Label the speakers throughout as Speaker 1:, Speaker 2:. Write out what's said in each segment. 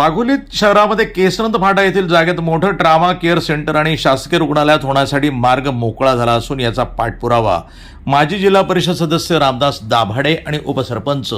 Speaker 1: वाघोली शहरामध्ये केसरंत फाटा येथील जागेत मोठं ट्रामा केअर सेंटर आणि शासकीय रुग्णालयात होण्यासाठी मार्ग मोकळा झाला असून याचा पाठपुरावा माजी जिल्हा परिषद सदस्य रामदास दाभाडे आणि उपसरपंच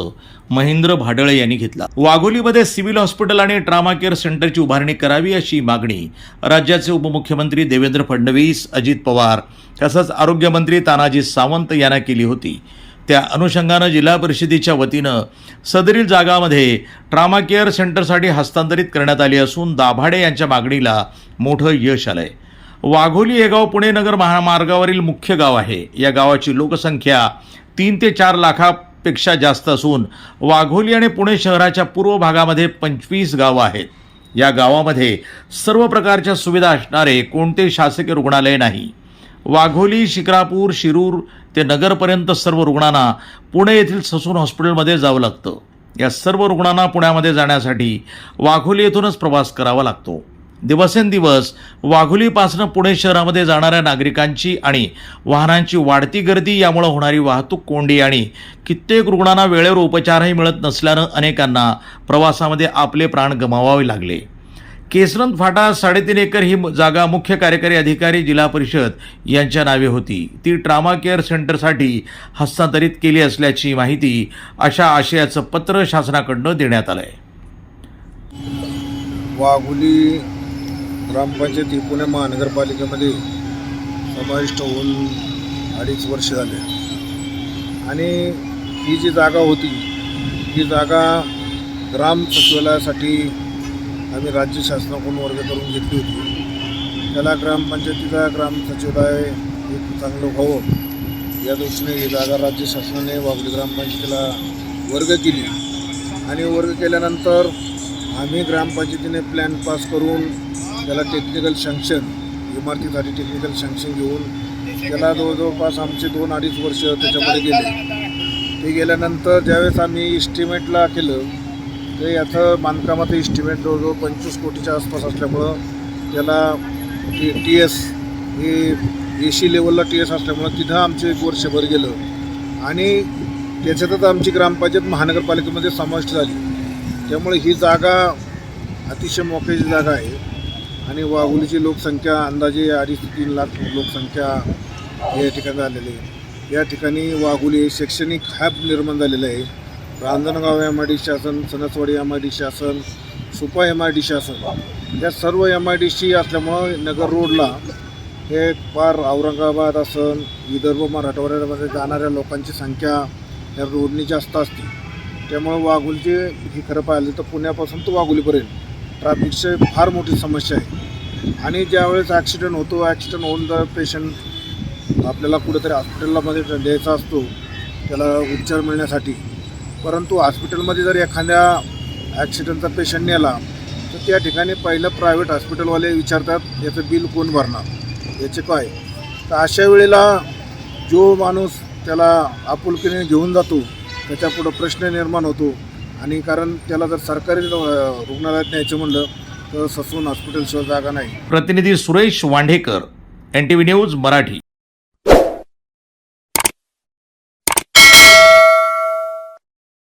Speaker 1: महेंद्र भाडळे यांनी घेतला. वाघोलीमध्ये सिव्हिल हॉस्पिटल आणि ट्रामा केअर सेंटरची उभारणी करावी अशी मागणी राज्याचे उपमुख्यमंत्री देवेंद्र फडणवीस अजित पवार तसंच आरोग्यमंत्री तानाजी सावंत यांना केली होती. त्या अनुषंगानं जिल्हा परिषदेच्या वतीनं सदरील जागामध्ये ट्रामा केअर सेंटरसाठी हस्तांतरित करण्यात आली असून दाभाडे यांच्या मागणीला मोठं यश आलंय. वाघोली हे गाव पुणे नगर महामार्गावरील मुख्य गाव आहे. या गावाची लोकसंख्या तीन ते चार लाखापेक्षा जास्त असून वाघोली आणि पुणे शहराच्या पूर्व भागामध्ये पंचवीस गावं आहेत. या गावामध्ये सर्व प्रकारच्या सुविधा असणारे कोणते शासकीय रुग्णालय नाही? वाघोली शिक्रापूर शिरूर ते नगरपर्यंत सर्व रुग्णांना पुणे येथील ससून हॉस्पिटलमध्ये जावं लागतं. या सर्व रुग्णांना पुण्यामध्ये जाण्यासाठी वाघोली येथूनच प्रवास करावा लागतो. दिवसेंदिवस वाघोलीपासनं पुणे शहरामध्ये जाणाऱ्या नागरिकांची आणि वाहनांची वाढती गर्दी यामुळे होणारी वाहतूक कोंडी आणि कित्येक रुग्णांना वेळेवर उपचारही मिळत नसल्यानं अनेकांना प्रवासामध्ये आपले प्राण गमावावे लागले. केसरंत फाटा साडेतीन एकर ही जागा मुख्य कार्यकारी अधिकारी जिल्हा परिषद यांच्या नावे होती. ती ट्रामा केअर सेंटरसाठी हस्तांतरित केली असल्याची माहिती अशा आशयाचं पत्र शासनाकडनं देण्यात आलं आहे
Speaker 2: वाघुली ग्रामपंचायत ही पुणे महानगरपालिकेमध्ये समाविष्ट होऊन अडीच वर्ष झाले. आणि ही जी जागा होती ही जागा ग्राम सचिवालयासाठी आम्ही राज्य शासनाकडून वर्ग करून घेतली होती. त्याला ग्रामपंचायतीचा ग्राम सचिवालय एक चांगलं व्हावं. या दृष्टीने ही जागा राज्य शासनाने वाघोली ग्रामपंचायतीला वर्ग केली. आणि वर्ग केल्यानंतर आम्ही ग्रामपंचायतीने प्लॅन पास करून त्याला टेक्निकल सँक्शन इमारतीसाठी टेक्निकल सँक्शन घेऊन त्याला जवळजवळपास आमचे दोन अडीच वर्ष त्याच्यामध्ये गेले. ते गेल्यानंतर ज्यावेळेस आम्ही इस्टिमेटला केलं ते याचं बांधकामाचं इस्टिमेट जवळजवळ पंचवीस कोटीच्या आसपास असल्यामुळं त्याला टी टी एस हे ए सी लेवलला टी एस असल्यामुळं तिथं आमचं एक वर्षभर गेलं. आणि त्याच्यातच आमची ग्रामपंचायत महानगरपालिकेमध्ये समाविष्ट झाली. त्यामुळे ही जागा अतिशय मोक्याची जागा आहे. आणि वाघोलीची लोकसंख्या अंदाजे अडीच ते तीन लाख लोकसंख्या या ठिकाणी झालेली आहे. या ठिकाणी वाघोली शैक्षणिक हॅब निर्माण झालेलं आहे. रांजणगाव एम आय डी शासन सणसवाडी एम आय डी शासन सुपा एम आय डी शासन या सर्व एम आय डी सी असल्यामुळं नगर रोडला हे पार औरंगाबाद असन विदर्भ मराठवाड्यामध्ये जाणाऱ्या लोकांची संख्या या रोडनी जास्त असते. त्यामुळं वाघुलीचे ही खरं पाहिलं तर पुण्यापासून तर वाघोलीपर्यंत ट्रॅफिकची फार मोठी समस्या आहे. आणि ज्यावेळेस ॲक्सिडेंट होतो ॲक्सिडेंट होऊन जर पेशंट आपल्याला कुठेतरी हॉस्पिटलमध्ये द्यायचा असतो त्याला उपचार मिळण्यासाठी परंतु हॉस्पिटलमध्ये जर एखाद्या ॲक्सिडेंटचा पेशंट नेला तर त्या ठिकाणी पहिलं प्रायव्हेट हॉस्पिटलवाले विचारतात याचं बिल कोण भरणार? याचे काय? तर अशा वेळेला जो माणूस त्याला आपुलकीने घेऊन जातो त्याच्यापुढं प्रश्न निर्माण होतो. आणि कारण त्याला जर सरकारी रुग्णालयात न्यायचं म्हणलं तर ससून हॉस्पिटलशिवाय जागा नाही.
Speaker 1: प्रतिनिधी Suresh Wandhekar N T V news Marathi.